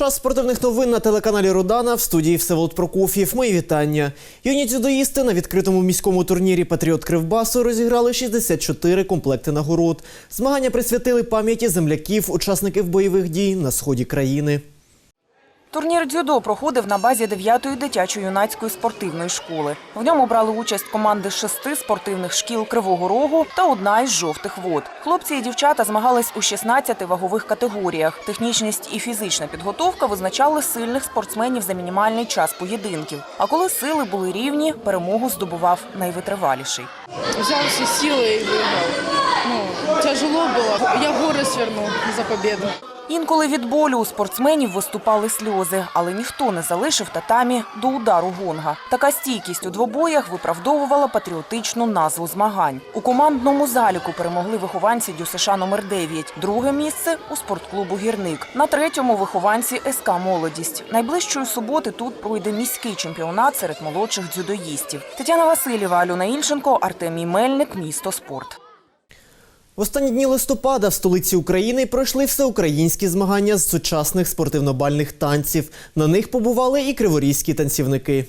Час спортивних новин на телеканалі Рудана в студії Всеволод Прокоф'єв. Мої вітання. Юні дзюдоїсти на відкритому міському турнірі Патріот Кривбасу розіграли 64 комплекти нагород. Змагання присвятили пам'яті земляків, учасників бойових дій на сході країни. Турнір дзюдо проходив на базі 9-ї дитячо-юнацької спортивної школи. В ньому брали участь команди з шести спортивних шкіл Кривого Рогу та одна із жовтих вод. Хлопці і дівчата змагались у 16 вагових категоріях. Технічність і фізична підготовка визначали сильних спортсменів за мінімальний час поєдинків. А коли сили були рівні, перемогу здобував найвитриваліший. взял все силы и выиграл. Ну, тяжело было. Я горы свернул за победу. Інколи від болю у спортсменів виступали сльози, але ніхто не залишив татамі до удару гонга. Така стійкість у двобоях виправдовувала патріотичну назву змагань. У командному заліку перемогли вихованці ДЮСШ номер 9 Друге місце у спортклубу Гірник. На третьому вихованці СК Молодість. Найближчої суботи тут пройде міський чемпіонат серед молодших дзюдоїстів. Тетяна Васильєва, Альона Ільченко, Артемій Мельник, місто спорт. В останні дні листопада в столиці України пройшли всеукраїнські змагання з сучасних спортивно-бальних танців. На них побували і криворізькі танцівники.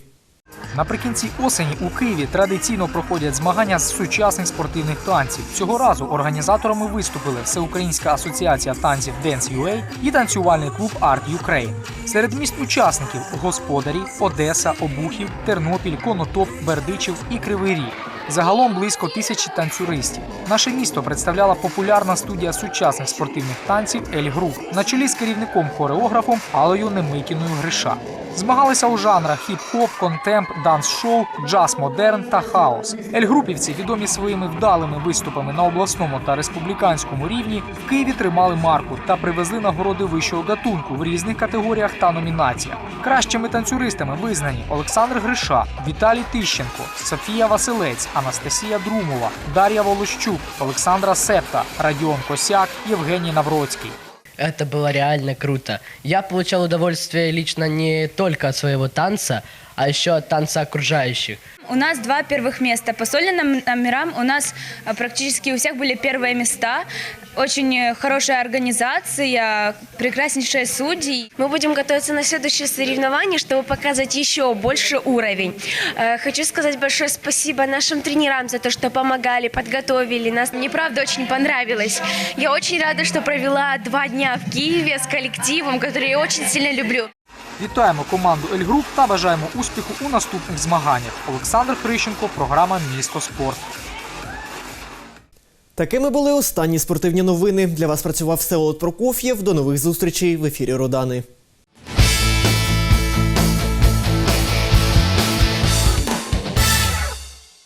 Наприкінці осені у Києві традиційно проходять змагання з сучасних спортивних танців. Цього разу організаторами виступили Всеукраїнська асоціація танців Dance UA і танцювальний клуб Art Ukraine. Серед міст учасників господарі, Одеса, Обухів, Тернопіль, Конотоп, Бердичів і Кривий Ріг. Загалом близько тисячі танцюристів. Наше місто представляла популярна студія сучасних спортивних танців Ель Груп на чолі з керівником хореографом Алею Немикіною Гриша. Змагалися у жанрах хіп-хоп, контемп, данс-шоу, джаз модерн та хаос. Ель-групівці, відомі своїми вдалими виступами на обласному та республіканському рівні, в Києві тримали марку та привезли нагороди вищого гатунку в різних категоріях та номінаціях. Кращими танцюристами визнані Олександр Гриша, Віталій Тищенко, Софія Василець, Анастасія Друмова, Дар'я Волощук, Олександра Септа, Радіон Косяк, Євгеній Навроцький. Это было реально круто. Я получал удовольствие лично не только от своего танца, а еще от танца окружающих. У нас два первых места. По сольным номерам у нас а, практически у всех были первые места. Очень э, хорошая организация, прекраснейшие судьи. Мы будем готовиться на следующее соревнование, чтобы показать еще больше уровень. Э, Хочу сказать большое спасибо нашим тренерам за то, что помогали, подготовили нас. Мне правда очень понравилось. Я очень рада, что провела два дня в Киеве с коллективом, который я очень сильно люблю. Вітаємо команду Ельгруп та бажаємо успіху у наступних змаганнях. Олександр Хрищенко, програма Місто спорт. Такими були останні спортивні новини. Для вас працював Всеволод Прокоф'єв. До нових зустрічей в ефірі Родани.